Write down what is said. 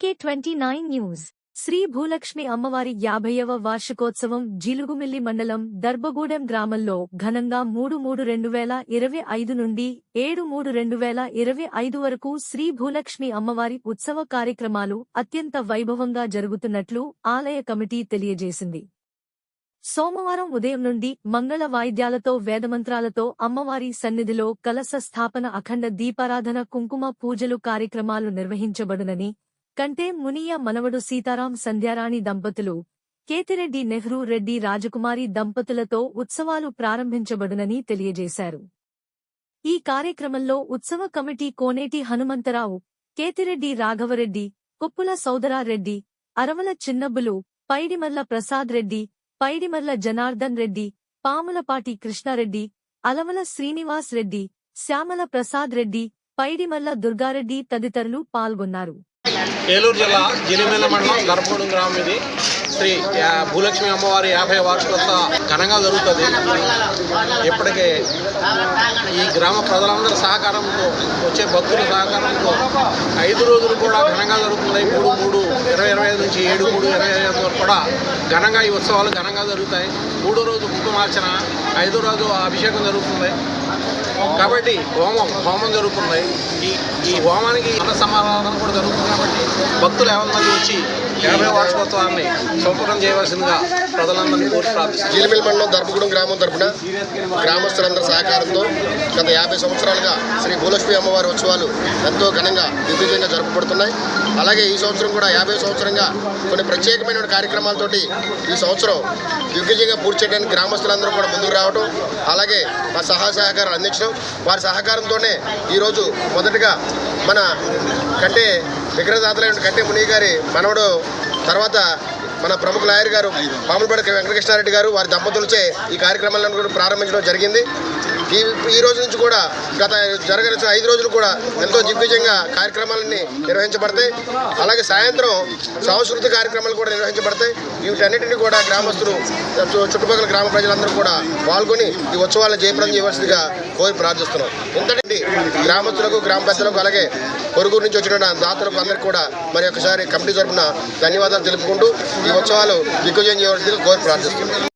KK twenty nine news Shri Bhulakshmi అమ్మవారి యాభైవ వార్షికోత్సవం జిలుగుమిల్లి మండలం దర్భగూడెం గ్రామంలో ఘనంగా మూడు మూడు రెండు వేల ఇరవై ఐదు నుండి ఏడు మూడు రెండు వేల ఇరవై ఐదు వరకు శ్రీ భూలక్ష్మి అమ్మవారి ఉత్సవ కార్యక్రమాలు అత్యంత వైభవంగా జరుగుతున్నట్లు ఆలయ కమిటీ తెలియజేసింది. సోమవారం ఉదయం నుండి మంగళ వాయిద్యాలతో వేదమంత్రాలతో అమ్మవారి సన్నిధిలో కలశ స్థాపన అఖండ దీపారాధన కుంకుమ పూజలు కార్యక్రమాలు నిర్వహించబడునని కంటే మునియ మనవడు సీతారాం సంధ్యారాణి దంపతులు కేతిరెడ్డి నెహ్రూ రెడ్డి రాజకుమారి దంపతులతో ఉత్సవాలు ప్రారంభించబడునని తెలియజేశారు. ఈ కార్యక్రమంలో ఉత్సవ కమిటీ కోనేటి హనుమంతరావు కేతిరెడ్డి రాఘవరెడ్డి కుప్పుల సౌదరారెడ్డి అరవల చిన్నబ్బులు పైడిమర్ల ప్రసాద్ రెడ్డి పైడిమర్ల జనార్దన్ రెడ్డి పాములపాటి కృష్ణారెడ్డి అలవల శ్రీనివాస్ రెడ్డి శ్యామల ప్రసాద్ రెడ్డి పైడిమల్ల దుర్గారెడ్డి తదితరులు పాల్గొన్నారు. ఏలూరు జిల్లా జిలిమేల మండలం గర్భగూడెం గ్రామం ఇది. శ్రీ భూలక్ష్మి అమ్మవారి యాభై వార్షికోత్సవ ఘనంగా జరుగుతుంది. ఇప్పటికే ఈ గ్రామ ప్రజలందరి సహకారంతో వచ్చే భక్తుల సహకారంతో ఐదు రోజులు కూడా ఘనంగా జరుగుతున్నాయి. మూడు మూడు ఇరవై ఇరవై ఐదు నుంచి ఏడు మూడు ఇరవై ఐదు వరకు కూడా ఘనంగా ఈ ఉత్సవాలు ఘనంగా జరుగుతాయి. మూడో రోజు కుంకుమార్చన ఐదో రోజు అభిషేకం జరుగుతుంది. కాబట్టి హోమం హోమం జరుగుతున్నాయి ఈ ఈ హోమానికి అన్న సమాధానం కూడా జరుగుతుంది కాబట్టి భక్తులు ఎవరి మంది వచ్చి యాభై వార్షికోత్సవాన్ని సంపూర్ణం చేయవలసిందిగా ప్రజలందరినీ కోరి ప్రార్థిస్తున్నాను జీలిమిల్ మండలం దర్భగూడెం గ్రామం తరపున గ్రామస్తులందరి సహకారంతో గత యాభై సంవత్సరాలుగా శ్రీ భూలక్ష్మి అమ్మవారి ఉత్సవాలు ఎంతో ఘనంగా దిగ్విజయంగా జరుపబడుతున్నాయి. అలాగే ఈ సంవత్సరం కూడా యాభై సంవత్సరంగా కొన్ని ప్రత్యేకమైన కార్యక్రమాలతోటి ఈ సంవత్సరం దిగ్విజయంగా పూర్తి చేయడానికి గ్రామస్తులందరూ కూడా ముందుకు రావడం అలాగే మా సహాయ సహకారాలు అందించడం. వారి సహకారంతోనే ఈరోజు మొదటగా మన కంటే విగ్రహదాతలైన కట్టె ముని గారి మనవడు తర్వాత మన ప్రముఖ లాయర్ గారు పాములపడి వెంకటకృష్ణారెడ్డి గారు వారి దంపతులచే ఈ కార్యక్రమాలను కూడా ప్రారంభించడం జరిగింది. ఈ ఈ రోజు నుంచి కూడా గత జరగని ఐదు రోజులు కూడా ఎంతో దిగ్విజయంగా కార్యక్రమాలన్నీ నిర్వహించబడతాయి. అలాగే సాయంత్రం సాంస్కృతిక కార్యక్రమాలు కూడా నిర్వహించబడతాయి. వీటన్నిటిని కూడా గ్రామస్తులు చుట్టుపక్కల గ్రామ ప్రజలందరూ కూడా పాల్గొని ఈ ఉత్సవాలను జయప్రదం చేయవలసిందిగా కోరి ప్రార్థిస్తున్నాం. ఇంతటి గ్రామస్తులకు గ్రామ పెద్దలకు అలాగే పొరుగురు నుంచి వచ్చిన దాతలకు అందరికీ కూడా మరి ఒకసారి కమిటీ తరఫున ధన్యవాదాలు తెలుపుకుంటూ ఈ ఉత్సవాలు దిగ్విజయం చేయవలసిందిగా కోరి ప్రార్థిస్తున్నాం.